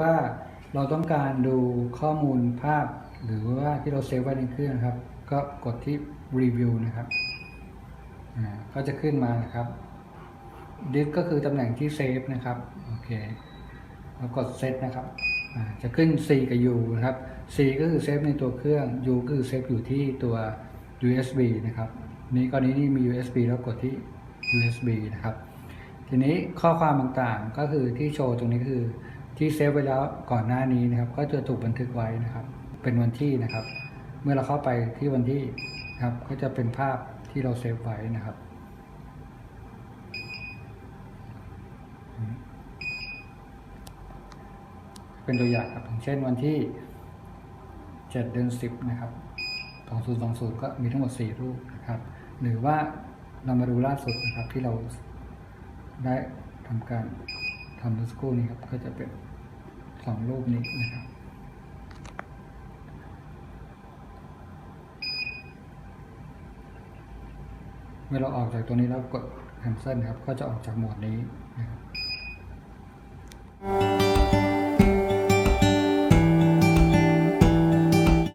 ว่าเราต้องการดูข้อมูลภาพ หรือว่าที่เราเซฟไว้ในเครื่องครับ ก็กดที่รีวิวนะครับอ่าก็จะขึ้นมานะครับดิสก็คือตำแหน่งที่เซฟนะครับโอเคแล้วกดเซตนะครับอ่าจะขึ้น C กับ U นะครับ C ก็คือเซฟในตัวเครื่อง U ก็คือเซฟอยู่ที่ตัว USB นะครับนี้กรณีนี้มี USB แล้วกดที่ USB นะครับ ทีนี้ข้อความต่างๆก็คือที่โชว์ตรงนี้คือ ที่เซฟไว้แล้วก่อนหน้านี้นะครับ ก็จะถูกบันทึกไว้นะครับ เป็นวันที่นะครับ เมื่อเราเข้าไปที่วันที่นะครับ ก็จะเป็นภาพที่เราเซฟไว้นะครับเป็นตัวอย่างครับอย่างเช่นวันที่ 7 เดือน 10 นะครับ 2020 ก็มีทั้งหมด 4 รูปนะครับ หรือว่าเรามาดูล่าสุดนะครับที่เราได้ทำการ ทำเมื่อสักครู่นี้ครับ ก็จะเป็นสองรูปนี้นะครับ เมื่อเราออกจากตัวนี้แล้วกด cancel นะครับ ก็จะออกจากโหมดนี้นะครับ